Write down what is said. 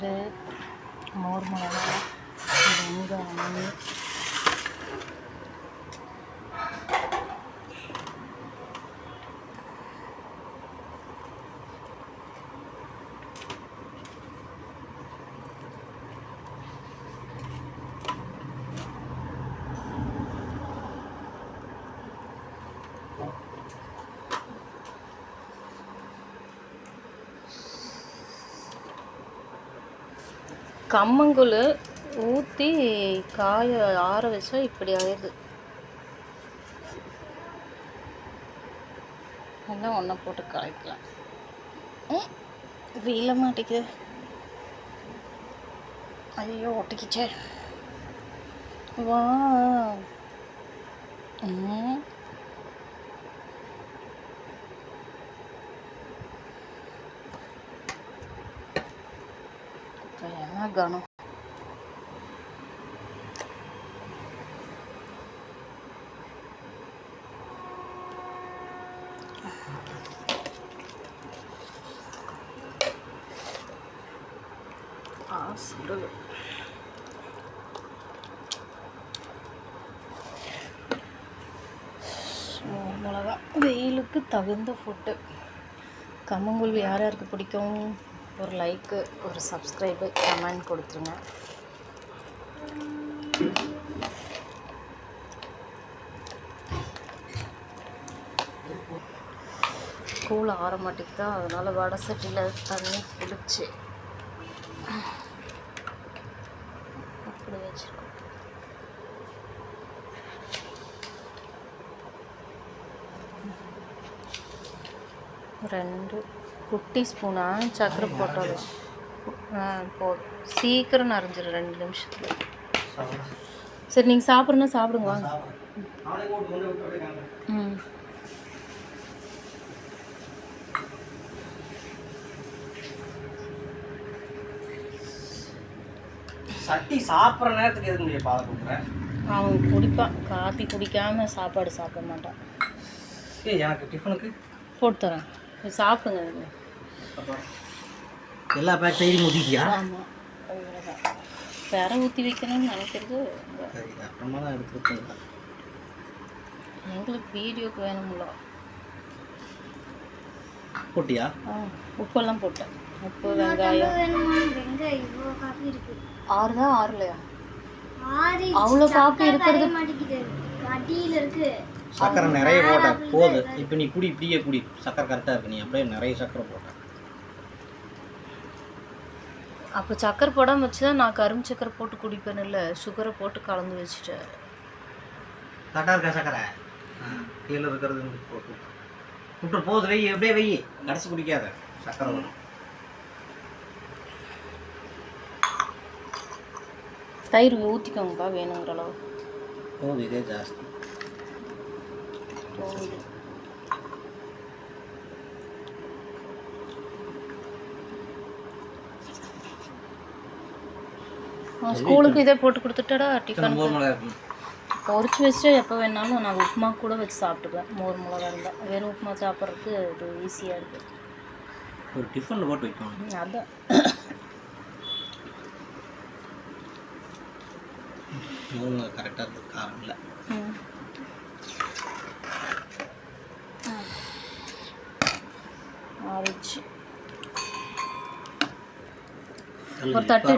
தயிர் மோர் மிளகா வெங்காயம் கம்மங்கூழ் ஊற்றி காய ஆற வச்சா இப்படி ஆயிடுது. எல்லாம் ஒன்றை போட்டு காய்க்கலாம் ம், வீழ மாட்டேங்குது ஐயோ ஒட்டிக்கிச்சே. வா. ம் இப்போ என்ன கனம் சுடுது மோர் மிளகா வெயிலுக்கு தகுந்த ஃபுட்டு கம்மங்கூழ் யார் யாருக்கு பிடிக்கும் ஒரு லைக்கு ஒரு சப்ஸ்கிரைபு கமெண்ட் கொடுத்துருங்க. கூல் ஆற மாட்டேங்குதா? அதனால் வடை சட்டியில் தண்ணி குளிச்சு அப்படி வச்சுருக்கோம். ரெண்டு குட்டி ஸ்பூனா? சர்க்கரை போட்டோம் ஆ போதும் சீக்கிரம் நிறைஞ்சிடும் ரெண்டு நிமிஷத்தில். சரி நீங்கள் சாப்பிட்றனா சாப்பிடுங்க வாங்க. ம். சட்டி சாப்பிட்ற நேரத்துக்கு எதுக்கு முடியும் பாலை கொடுக்குறேன் அவன் குடிப்பான். காப்பி குடிக்காம சாப்பாடு சாப்பிட மாட்டான். எனக்கு டிஃபனுக்கு போட்டு தரேன். சாப்பிடுங்க எல்லா பேக் தைரியம் ஊற்றிட்டியா பெற ஊற்றி வைக்கணும்னு நினைக்கிறது அப்புறமா தான் எடுத்துட்டு எங்களுக்கு வீடியோக்கு வேணும்ல. போட்டியா? உப்பெல்லாம் போட்டேன். உப்பு வெங்காயம். ஆறுதா ஆறுலையா? அவ்வளோ காப்பி இருக்கிறது அடியில் இருக்கு. சக்கரை நிறைய போட்ட போது. இப்போ நீ குடி இப்படியே குடி. சக்கரை கரெக்டாக இருக்கு. நீ அப்படியே நிறைய சக்கரை போட்ட. அப்போ சக்கரை போடாமல் வச்சு தான் நான் கரும்பு சக்கரை போட்டு குடிப்பேன் இல்லை சுகரை போட்டு கலந்து வச்சுட்டேன். கரெக்டாக இருக்கா சக்கரை? கீழே இருக்கிறது போட்டு விட்டு போகுது வை எப்படியே வை கடைசி குடிக்காத சக்கரை வரும். தயிர் ஊற்றிக்கோங்கப்பா வேணுங்கிற அளவு. போகுது இதே ஜாஸ்தி. போகுது. ஸ்கூலுக்கு இதே போட்டு கொடுத்துட்டடா டிஃபன் மோர் மிளகா இருக்கு. பொரிச்சு வச்சு எப்போ வேணாலும் நான் உப்புமா கூட வச்சு சாப்பிட்டுக்குவேன் மோர் மிளகா இருந்தால் வெறும் உப்புமா சாப்பிட்றதுக்கு இது ஈஸியாக இருக்குது ஒரு டிஃபனில் போட்டு வைக்கணும். அதான். கரெக்டாக இருக்குது காரம் இல்லை. ம். ஆறிச்சு ஒரு தட்டு